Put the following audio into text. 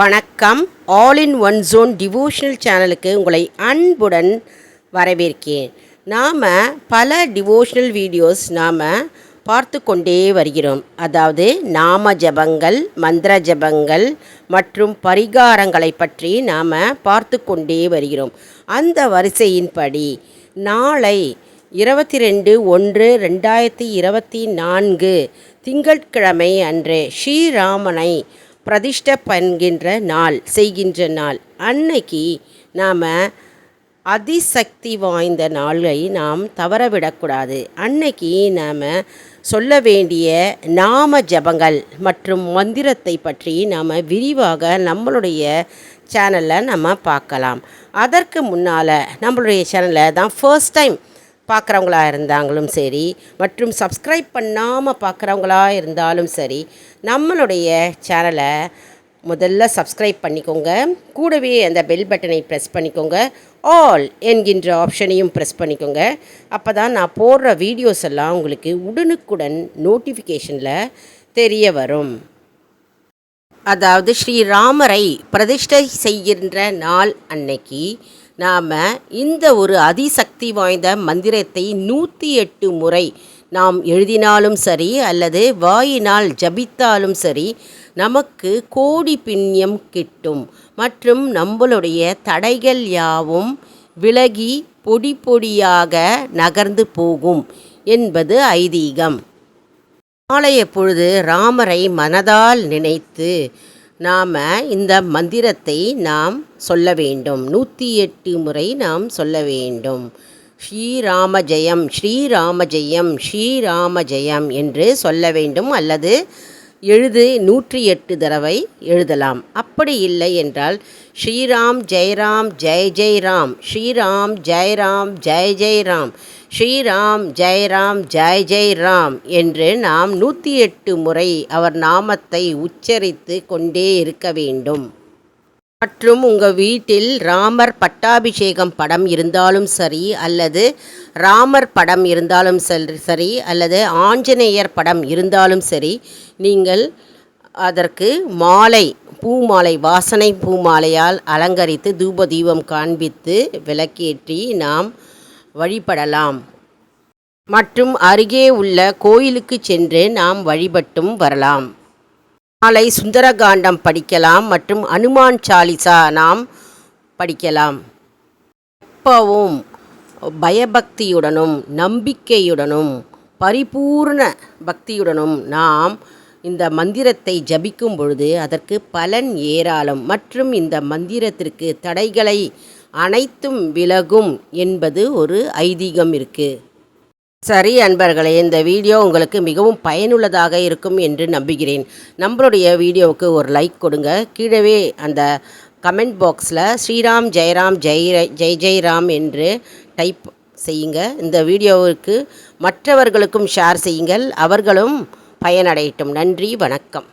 வணக்கம். All in one zone devotional சேனலுக்கு உங்களை அன்புடன் வரவேற்கிறேன். நாம் பல டிவோஷனல் வீடியோஸ் நாம் பார்த்து கொண்டே வருகிறோம். அதாவது நாம ஜபங்கள் மந்திர ஜபங்கள் மற்றும் பரிகாரங்களை பற்றி நாம் பார்த்து கொண்டே வருகிறோம். அந்த வரிசையின்படி நாளை இருபத்தி ரெண்டு ஒன்று ரெண்டாயிரத்தி இருபத்தி நான்கு திங்கட்கிழமை அன்று ஸ்ரீராமனை பிரதிஷ்ட பண்கின்ற நாள் செய்கின்ற நாள். அன்னைக்கு நாம் அதிசக்தி வாய்ந்த நாளை நாம் தவறவிடக்கூடாது. அன்னைக்கு நாம் சொல்ல வேண்டிய நாம ஜபங்கள் மற்றும் மந்திரத்தை பற்றி நாம் விரிவாக நம்மளுடைய சேனலில் நம்ம பார்க்கலாம். அதற்கு முன்னால் நம்மளுடைய சேனலில் தான் ஃபர்ஸ்ட் டைம் பார்க்குறவங்களா இருந்தாங்களும் சரி மற்றும் சப்ஸ்கிரைப் பண்ணாமல் பார்க்குறவங்களா இருந்தாலும் சரி நம்மளுடைய சேனலை முதல்ல சப்ஸ்கிரைப் பண்ணிக்கோங்க. கூடவே அந்த பெல் பட்டனை ப்ரெஸ் பண்ணிக்கோங்க. ஆல் என்கின்ற ஆப்ஷனையும் ப்ரெஸ் பண்ணிக்கோங்க. அப்போ தான் நான் போடுற வீடியோஸ் எல்லாம் உங்களுக்கு உடனுக்குடன் நோட்டிஃபிகேஷனில் தெரிய வரும். அதாவது ஸ்ரீராமரை பிரதிஷ்டை செய்கின்ற நாள் அன்னைக்கு நாம் இந்த ஒரு அதிசக்தி வாய்ந்த மந்திரத்தை நூற்றி எட்டு முறை நாம் எழுதினாலும் சரி அல்லது வாயினால் ஜபித்தாலும் சரி நமக்கு கோடி பின்யம் கிட்டும். மற்றும் நம்மளுடைய தடைகள் யாவும் விலகி பொடி பொடியாக நகர்ந்து போகும் என்பது ஐதீகம். நாளைய பொழுது ராமரை மனதால் நினைத்து நாம் இந்த மந்திரத்தை நாம் சொல்ல வேண்டும். நூற்றி எட்டு முறை நாம் சொல்ல வேண்டும். ஸ்ரீராம ஜெயம் ஸ்ரீராம ஜெயம் ஸ்ரீராம ஜெயம் என்று சொல்ல வேண்டும் அல்லது எழுது நூற்றி எட்டு தடவை எழுதலாம். அப்படி இல்லை என்றால் ஸ்ரீராம் ஜெயராம் ஜெய் ஜெயராம் ஸ்ரீராம் ஜெயராம் ஜெய் ஜெயராம் ஸ்ரீராம் ஜெயராம் ஜெய் ஜெயராம் என்று நாம் நூற்றி எட்டு முறை அவர் நாமத்தை உச்சரித்து கொண்டே இருக்க வேண்டும். மற்றும் உங்கள் வீட்டில் ராமர் பட்டாபிஷேகம் படம் இருந்தாலும் சரி அல்லது ராமர் படம் இருந்தாலும் சரி அல்லது ஆஞ்சநேயர் படம் இருந்தாலும் சரி நீங்கள் அதற்கு மாலை பூமாலை வாசனை பூ மாலையால் அலங்கரித்து தூப தீபம் காண்பித்து விளக்கேற்றி நாம் வழிபடலாம். மற்றும் அருகே உள்ள கோயிலுக்கு சென்று நாம் வழிபட்டும் வரலாம். நாளை சுந்தரகாண்டம் படிக்கலாம் மற்றும் அனுமான் சாலிசா நாம் படிக்கலாம். எப்பவும் பயபக்தியுடனும் நம்பிக்கையுடனும் பரிபூர்ண பக்தியுடனும் நாம் இந்த மந்திரத்தை ஜபிக்கும் பொழுது அதற்கு பலன் ஏராளம். மற்றும் இந்த மந்திரத்திற்கு தடைகளை அனைத்தும் விலகும் என்பது ஒரு ஐதீகம் இருக்குது சரி அன்பர்களே இந்த வீடியோ உங்களுக்கு மிகவும் பயனுள்ளதாக இருக்கும் என்று நம்புகிறேன். நம்மளுடைய வீடியோவுக்கு ஒரு லைக் கொடுங்க. கீழவே அந்த கமெண்ட் பாக்ஸில் ஸ்ரீராம் ஜெயராம் ஜெய் ஜெய் ஜெய்ராம் என்று டைப் செய்யுங்க. இந்த வீடியோவுக்கு மற்றவர்களுக்கும் ஷேர் செய்யுங்கள். அவர்களும் பயனடையட்டும். நன்றி வணக்கம்.